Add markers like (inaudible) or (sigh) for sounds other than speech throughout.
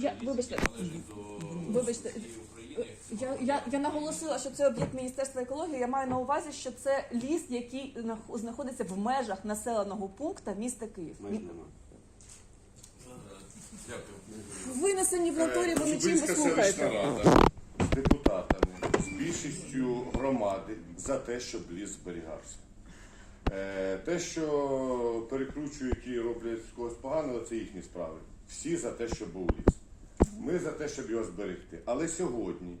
Я, вибачте, вибачте, я, я, я наголосила, що це об'єкт Міністерства екології. Я маю на увазі, що це ліс, який знаходиться в межах населеного пункту міста Київ. Нема. Винесені в натурі, ви нічим ви Зубинська слухаєте. рада з депутатами, з більшістю громади за те, щоб ліс зберігався. Е, Те, що перекручують і роблять з когось поганого, це їхні справи. Всі за те, щоб був ліс. Ми за те, щоб його зберегти. Але сьогодні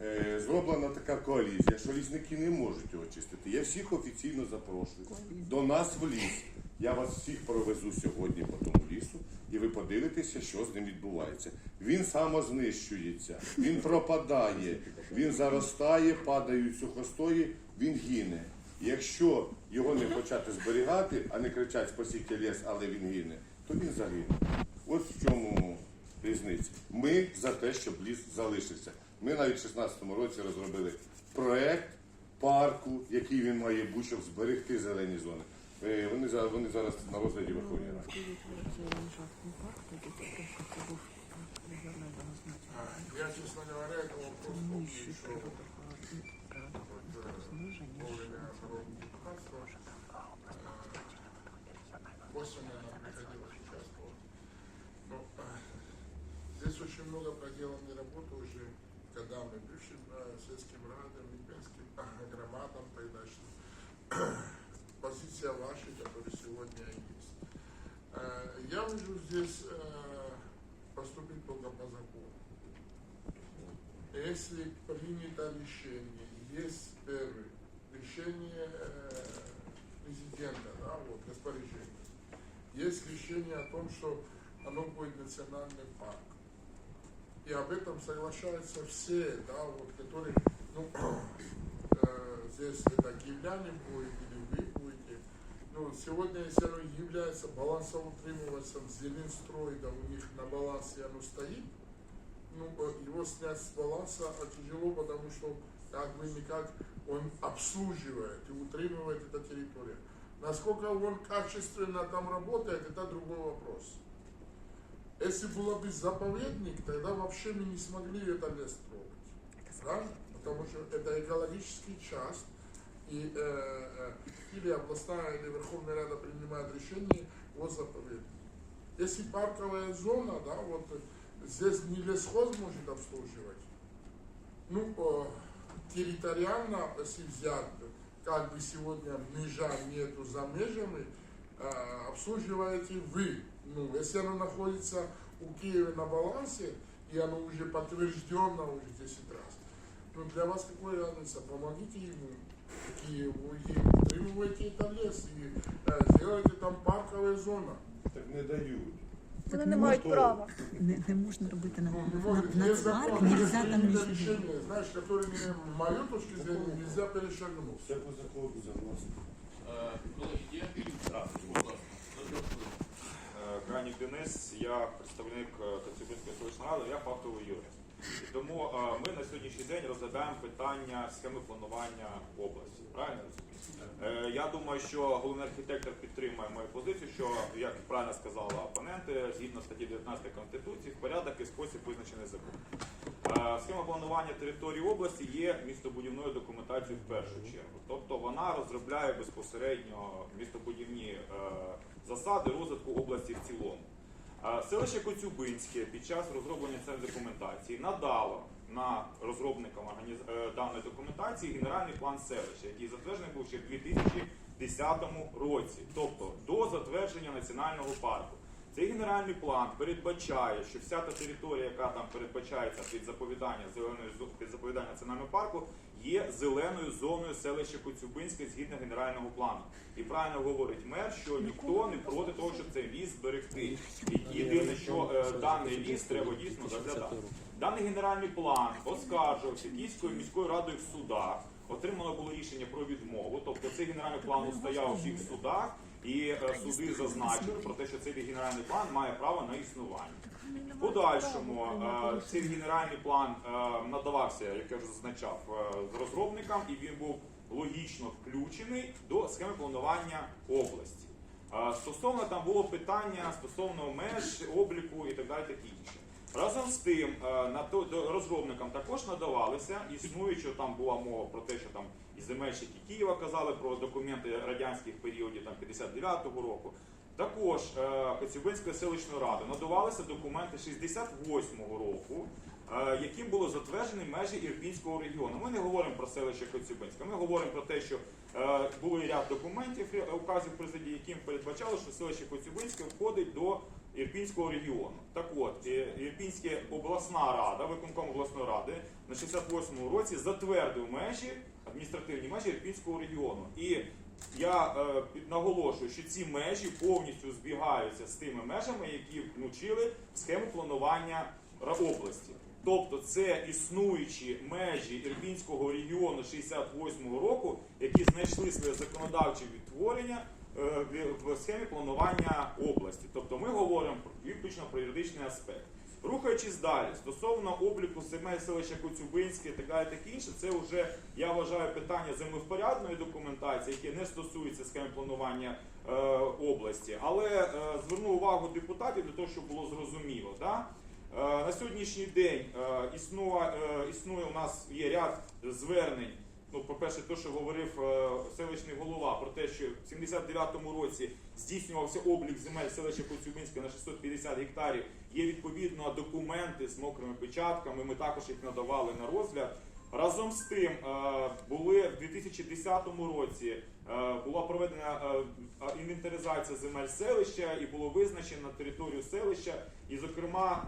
е, зроблена така коаліція, що лісники не можуть його чистити. Я всіх офіційно запрошую до нас в ліс. Я вас всіх провезу сьогодні по тому лісу, і ви подивитеся, що з ним відбувається. Він самознищується, він пропадає, він заростає, падають сухостої, він гине. Якщо його не почати зберігати, а не кричать спасіть ліс, але він гине, то він загине. Ось в чому різниця. Ми за те, щоб ліс залишився. Ми навіть в 2016 році розробили проект парку, який він має бути, щоб зберегти зелені зони. Е, Вони зараз, вони зараз на розгляді Верховної Ради. Я, честно говоря, это очень много проделанной работы уже годами бывшим э, сельским радом, имперским э, громадам тогдашним. (clears throat) Позиция ваша, которая сегодня есть. Э, Я вижу здесь поступить только по закону. Если принято решение, есть первое решение президента, да, вот, распоряжение. Есть решение о том, что оно будет национальный парк. И об этом соглашаются все, да, вот, которые, ну, (clears throat) э, здесь это киевляне будет или вы будете. Ну, сегодня, если оно является балансоутримывателем Зеленстрой, да, у них на балансе оно стоит, ну, э, его снять с баланса тяжело, потому что как бы никак он обслуживает и утримывает эта территория. Насколько он качественно там работает, это другой вопрос. Если было бы заповедник, тогда вообще мы не смогли это лес трогать. Правильно? Потому что это экологический часть, и э, э, или областная, или Верховная Рада принимает решение о заповеднике. Если парковая зона, да, вот здесь не лесхоз может обслуживать. Ну, э, территориально, если взять, как бы сегодня межа нету за межами, э, обслуживаете вы. Ну, если оно находится у Киева на балансе, и оно уже подтверждено уже 10 раз, ну, для вас какой разница? Помогите ему, Киеву, и утримывайте это лес, и э, сделайте там парковая зона. Так не дають. Вони не мають права. Не, не можна робити на, Ну, на, может, на есть цварк, закон, нельзя есть там какие-то ничего. решения, знаешь, которые, с моей точки зрения, нельзя перешагнуть. Все по закону согласно. Колеги, є? Так. Будь ласка. Е, Гранік Денис, я представник е, Коцюбинської селищної ради, я фактовий юрист. І тому е, ми на сьогоднішній день розглядаємо питання схеми планування області. Правильно? Е, Я думаю, що головний архітектор підтримує мою позицію, що, як правильно сказали опоненти, згідно статті 19 Конституції, в порядок і спосіб визначений закон. Е, Схема планування території області є містобудівною документацією в першу чергу. Тобто вона розробляє безпосередньо містобудівні е, засади розвитку області в цілому. Е, Селище Коцюбинське під час розроблення цієї документації надало на розробникам даної документації генеральний план селища, який затверджений був ще в 2010 році, тобто до затвердження національного парку. Цей генеральний план передбачає, що вся та територія, яка там передбачається під заповідання зеленої під заповідання національного парку, є зеленою зоною селища Коцюбинське згідно генерального плану. І правильно говорить мер, що ніхто не проти того, щоб цей ліс зберегти. І єдине, що е, даний ліс треба дійсно заглядати. Даний генеральний план оскаржувався Київською міською радою в судах. Отримано було рішення про відмову. Тобто цей генеральний план устояв у всіх судах, і е, суди зазначили про те, що цей генеральний план має право на існування. В подальшому е, цей генеральний план е, надавався, як я вже зазначав, розробникам, і він був логічно включений до схеми планування області. Стосовно там було питання стосовно меж, обліку і так далі, таке інше. Разом з тим, розробникам також надавалися, існуючи там була мова про те, що там і земельщики Києва казали про документи радянських періодів там 59-го року. Також е, Коцюбинської селищної ради надавалися документи 68-го року, е, яким було затверджені межі Ірпінського регіону. Ми не говоримо про селище Коцюбинське, ми говоримо про те, що е, було ряд документів, указів президії, яким передбачало, що селище Коцюбинське входить до Ірпінського регіону. Так от, Ірпінська обласна рада, виконком обласної ради на 68-му році затвердив межі, адміністративні межі Ірпінського регіону. І я е, наголошую, що ці межі повністю збігаються з тими межами, які включили в схему планування області. Тобто це існуючі межі Ірпінського регіону 68-го року, які знайшли своє законодавче відтворення е, в- схемі планування області. Тобто ми говоримо виключно про юридичний аспект. Рухаючись далі, стосовно обліку земель селища Коцюбинське і таке інше, це вже я вважаю питання землевпорядної документації, яке не стосується схеми планування е, області. Але е, зверну увагу депутатів для того, щоб було зрозуміло. Да? Е, на сьогоднішній день е, існує, е, існує у нас є ряд звернень. Ну, по-перше, те, що говорив е, селищний голова про те, що в 79-му році здійснювався облік земель селища Коцюбинське на 650 гектарів. Є відповідно документи з мокрими печатками. Ми також їх надавали на розгляд. Разом з тим, е, були в 2010 році е, була проведена е, інвентаризація земель селища і було визначено територію селища, і, зокрема,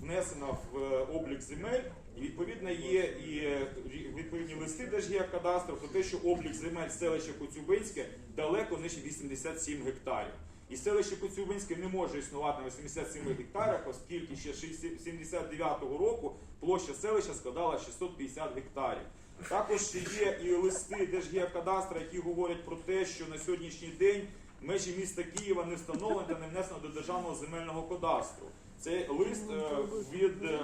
внесено в облік земель. І відповідно є і відповідні листи Держгеокадастру про те, що облік земель селища Коцюбинське далеко нижче 87 гектарів. І селище Коцюбинське не може існувати на 87 гектарах, оскільки ще з 79-го року площа селища складала 650 гектарів. Також є і листи Держгеокадастра, які говорять про те, що на сьогоднішній день межі міста Києва не встановлені та не внесено до державного земельного кадастру. Це лист е, від е,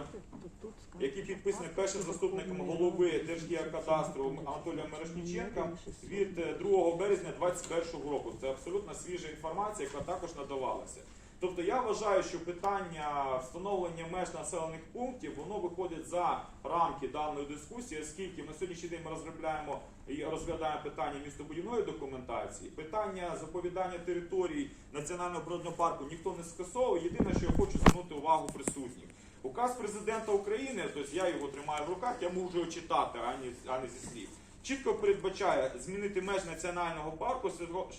який підписаний першим заступником голови Держгеокадастру Анатолієм Мирошніченком від е, 2 березня 2021 року. Це абсолютно свіжа інформація, яка також надавалася. Тобто я вважаю, що питання встановлення меж населених пунктів воно виходить за рамки даної дискусії, оскільки на сьогоднішній день ми розробляємо і розглядаємо питання містобудівної документації, питання заповідання територій національного природного парку ніхто не скасовує. Єдине, що я хочу звернути увагу присутніх. Указ президента України, тобто я його тримаю в руках, я можу його читати, а не, зі слів. Чітко передбачає змінити меж національного парку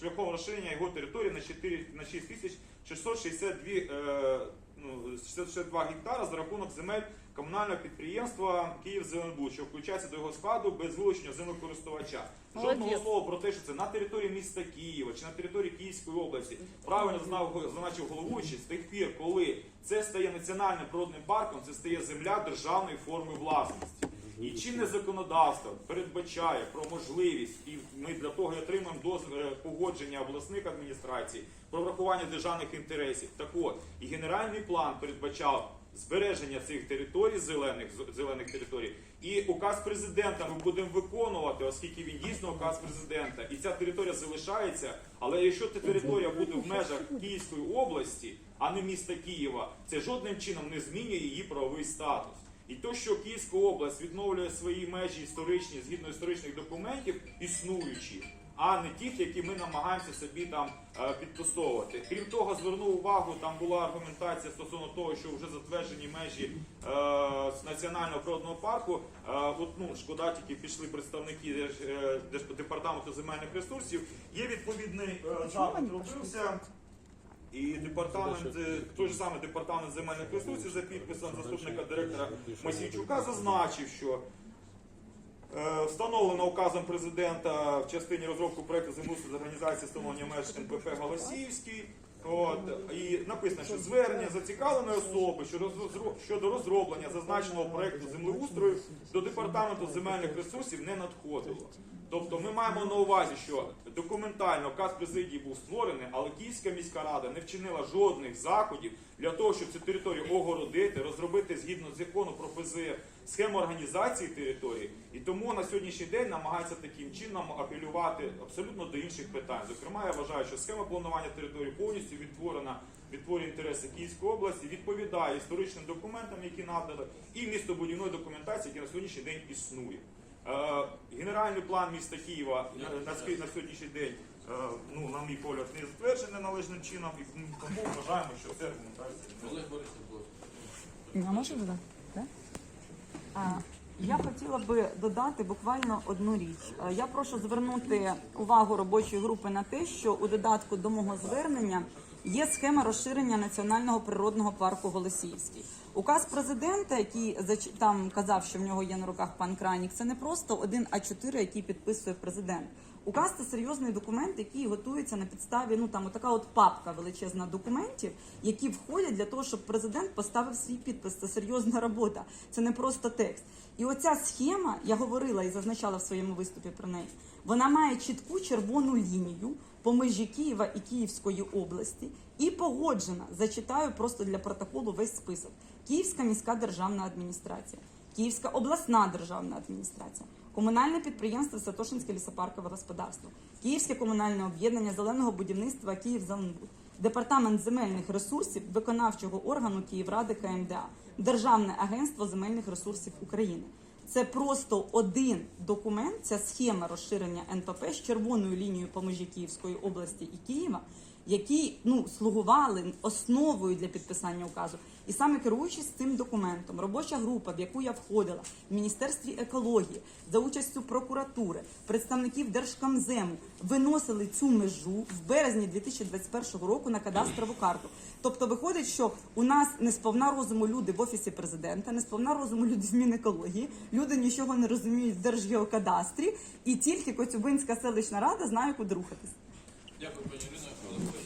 шляхом- розширення його території на 4 на 6 тисяч 662, е, ну, 662 гектара за рахунок земель комунального підприємства Київ що включається до його складу без вилучення землекористувача. Жодного слова про те, що це на території міста Києва чи на території Київської області. Правильно знав зазначив головуючий з тих пір, коли це стає національним природним парком, це стає земля державної форми власності. І чинне законодавство передбачає про можливість, і ми для того і отримаємо доз- е, погодження обласних адміністрацій про врахування державних інтересів. Так от, і генеральний план передбачав збереження цих територій, зелених зелених територій, і указ президента ми будемо виконувати, оскільки він дійсно указ президента, і ця територія залишається. Але якщо ця територія буде в межах Київської області, а не міста Києва, це жодним чином не змінює її правовий статус. І то, що Київська область відновлює свої межі історичні згідно історичних документів, існуючі, а не тих, які ми намагаємося собі там е, підтасовувати. Крім того, зверну увагу, там була аргументація стосовно того, що вже затверджені межі е, національного природного парку. Е, от ну шкода, тільки пішли представники Держ- е, департаменту земельних ресурсів. Є відповідний е, запит робився. І департамент, е, той же самий департамент земельних ресурсів за підписом заступника директора Масійчука зазначив, що е, встановлено указом президента в частині розробки проекту землеустрою з організації встановлення меж НПП Голосіївський. От, і написано, що звернення зацікавленої особи щодо розроблення зазначеного проекту землеустрою до департаменту земельних ресурсів не надходило. Тобто ми маємо на увазі, що документально указ президії був створений, але Київська міська рада не вчинила жодних заходів для того, щоб цю територію огородити, розробити згідно з закону про ПЗФ схему організації території, і тому на сьогоднішній день намагається таким чином апелювати абсолютно до інших питань. Зокрема, я вважаю, що схема планування території повністю відтворена, відтворює інтереси Київської області, відповідає історичним документам, які надали, і містобудівної документації, які на сьогоднішній день існує. Е, Генеральний план міста Києва на, сьогоднішній день, е, ну, на мій погляд, не затверджений належним чином, і тому вважаємо, що це Олег Борисович, будь ласка. А можу додати? Я хотіла би додати буквально одну річ. Е, Я прошу звернути увагу робочої групи на те, що у додатку до мого звернення є схема розширення національного природного парку Голосіївський. Указ президента, який там казав, що в нього є на руках пан Кранік, це не просто один А4, який підписує президент. Указ це серйозний документ, який готується на підставі. Ну там така от папка величезна документів, які входять для того, щоб президент поставив свій підпис. Це серйозна робота, це не просто текст. І оця схема, я говорила і зазначала в своєму виступі про неї. Вона має чітку червону лінію по межі Києва і Київської області і погоджена. Зачитаю просто для протоколу весь список: Київська міська державна адміністрація, Київська обласна державна адміністрація, комунальне підприємство Святошинське лісопаркове господарство, Київське комунальне об'єднання зеленого будівництва Київзеленбуд, департамент земельних ресурсів виконавчого органу Київради КМДА, Державне агентство земельних ресурсів України. Це просто один документ, ця схема розширення НПП з червоною лінією по Київської області і Києва, які ну слугували основою для підписання указу. І саме керуючись цим документом, робоча група, в яку я входила в міністерстві екології за участю прокуратури, представників Держкомзему, виносили цю межу в березні 2021 року на кадастрову карту. Тобто виходить, що у нас не сповна розуму люди в офісі президента, не сповна розуму люди в Мінекології, люди нічого не розуміють в Держгеокадастрі, і тільки Коцюбинська селищна рада знає, куди рухатись. Дякую, пані Ірино.